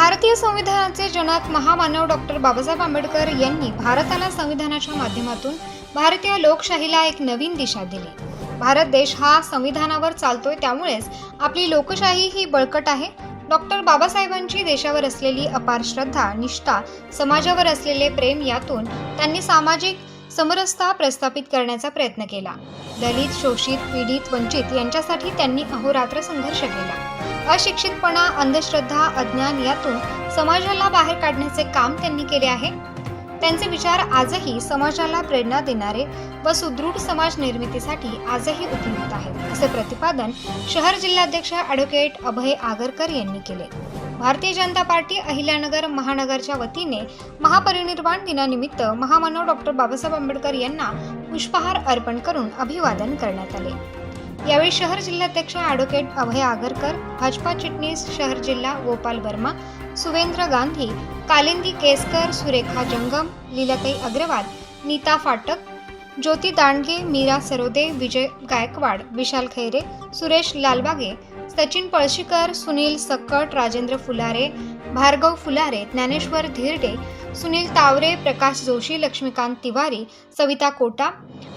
भारतीय संविधानाचे जनक महामानव डॉक्टर बाबासाहेब आंबेडकर यांनी भारताला संविधानाच्या माध्यमातून भारतीय लोकशाहीला एक नवीन दिशा दिली. भारत देश हा संविधानावर चालतोय त्यामुळेच आपली लोकशाही ही बळकट आहे. डॉक्टर बाबासाहेबांची देशावर असलेली अपार श्रद्धा निष्ठा समाजावर असलेले प्रेम यातून त्यांनी सामाजिक समरसता प्रस्थापित करण्याचा प्रयत्न केला. दलित शोषित पीडित वंचित यांच्यासाठी त्यांनी अहोरात्र संघर्ष केला. अशिक्षितपणा अंधश्रद्धा अज्ञान यातून समाजाला बाहेर काढण्याचे काम त्यांनी केले आहे. त्यांचे विचार आजही समाजाला प्रेरणा देणारे व सुदृढ समाज निर्मितीसाठी आजही उपयुक्त आहेत असे प्रतिपादन शहर जिल्हाध्यक्ष ॲडव्होकेट अभय आगरकर यांनी केले. भारतीय जनता पार्टी अहिल्यानगर महानगरच्या वतीने महापरिनिर्वाण दिनानिमित्त महामानव डॉक्टर बाबासाहेब आंबेडकर यांना पुष्पहार अर्पण करून अभिवादन करण्यात आले. यावेळी शहर जिल्हाध्यक्ष ॲडव्होकेट अभय आगरकर भाजपा चिटणीस शहर जिल्हा गोपाल वर्मा सुवेंद्र गांधी कालिंदी केसकर सुरेखा जंगम लीलाताई अग्रवाल नीता फाटक ज्योती दांडगे मीरा सरोदे विजय गायकवाड विशाल खैरे सुरेश लालबागे सचिन पळशीकर सुनील सक्कट राजेंद्र फुलारे भार्गव फुलारे ज्ञानेश्वर धिरडे सुनील तावरे प्रकाश जोशी लक्ष्मीकांत तिवारी सविता कोटा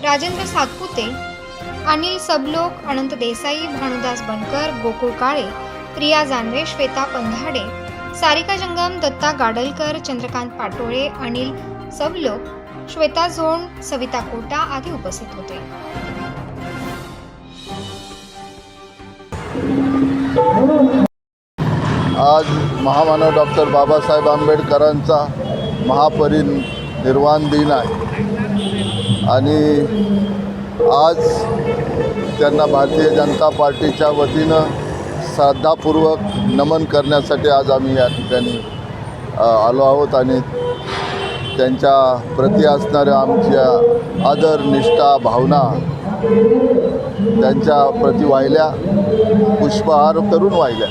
राजेंद्र सातपुते अनिल सबलोक अनंत देसाई भानुदास बनकर गोकुळ काळे प्रिया जानवे श्वेता पंधाडे सारिका जंगम दत्ता गाडलकर चंद्रकांत पाटोळे अनिल सबलोक श्वेता झोण सविता कोटा आदी उपस्थित होते. आज महामानव डॉक्टर बाबासाहेब आंबेडकरांचा महापरिनिर्वाण दिन आहे. आणि आज त्यांना भारतीय जनता पार्टीच्या वतीनं श्रद्धापूर्वक नमन करण्यासाठी आज आम्ही या ठिकाणी आलो आहोत आणि त्यांच्या प्रती असणाऱ्या आमच्या आदर निष्ठा भावना त्यांच्या प्रती वाहिल्या पुष्पहार करून वाहिल्या.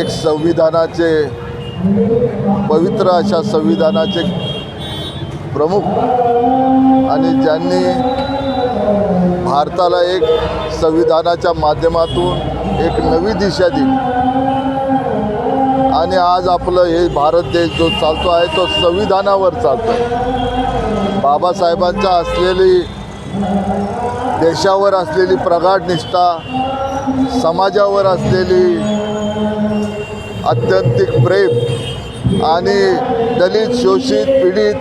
एक संविधानाचे पवित्र अशा संविधानाचे प्रमुख आणि ज्यांनी भारताला एक संविधानाच्या माध्यमातून एक नवी दिशा दिली. आणि आज आपलं हे भारत देश जो चालतो आहे तो संविधानावर चालतो आहे. बाबासाहेबांच्या असलेली देशावर असलेली प्रगाढ निष्ठा समाजावर असलेली अत्यंतिक प्रेम आणि दलित शोषित पीडित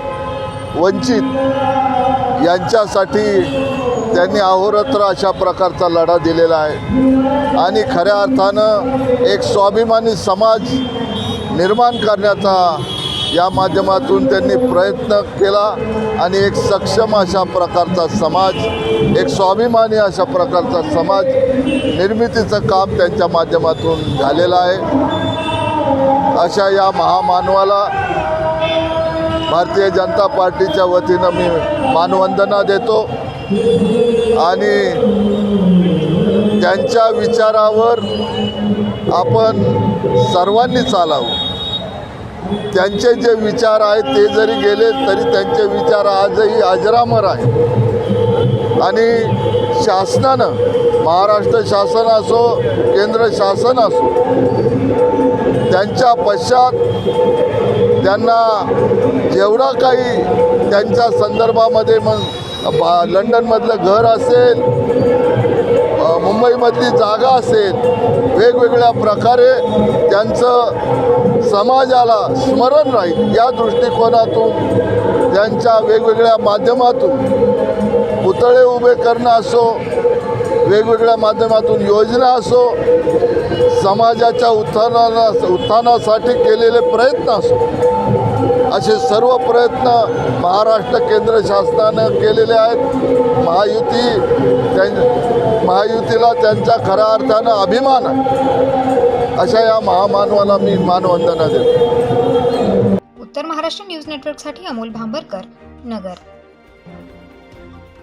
वंचित यांच्यासाठी त्यांनी अहोरात्र अशा प्रकारचा लढा दिलेला आहे. आणि खऱ्या अर्थानं एक स्वाभिमानी समाज निर्माण करण्याचा या माध्यमातून त्यांनी प्रयत्न केला आणि एक सक्षम अशा प्रकारचा समाज एक स्वाभिमानी अशा प्रकारचा समाज निर्मितीचं काम त्यांच्या माध्यमातून झालेलं आहे. अशा या महामानवाला भारतीय जनता पार्टीच्या वतीनं मी मानवंदना देतो. आणि त्यांच्या विचारावर आपण सर्वांनी चालावं. त्यांचे जे विचार आहेत ते जरी गेले तरी त्यांचे विचार आजही अजरामर आहेत. आणि शासनानं महाराष्ट्र शासन असो केंद्र शासन असो त्यांच्या पश्चात त्यांना जेवढा काही त्यांच्या संदर्भामध्ये मग बा लंडनमधलं घर असेल मुंबईमधली जागा असेल वेगवेगळ्या प्रकारे त्यांचं समाजाला स्मरण राहील या दृष्टिकोनातून त्यांच्या वेगवेगळ्या माध्यमातून पुतळे उभे करणं असो वेगवेगळ्या माध्यमातून योजना असो समाजाच्या उत्थानाला उत्थानासाठी केलेले प्रयत्न असो असे सर्व प्रयत्न महाराष्ट्र केंद्र शासनानं केलेले आहेत. महायुती त्यां महायुतीला त्यांच्या खऱ्या अर्थानं अभिमान आहे. अशा या महामानवाला मी मानवंदना देतो. उत्तर महाराष्ट्र न्यूज नेटवर्कसाठी अमोल भांबरकर नगर.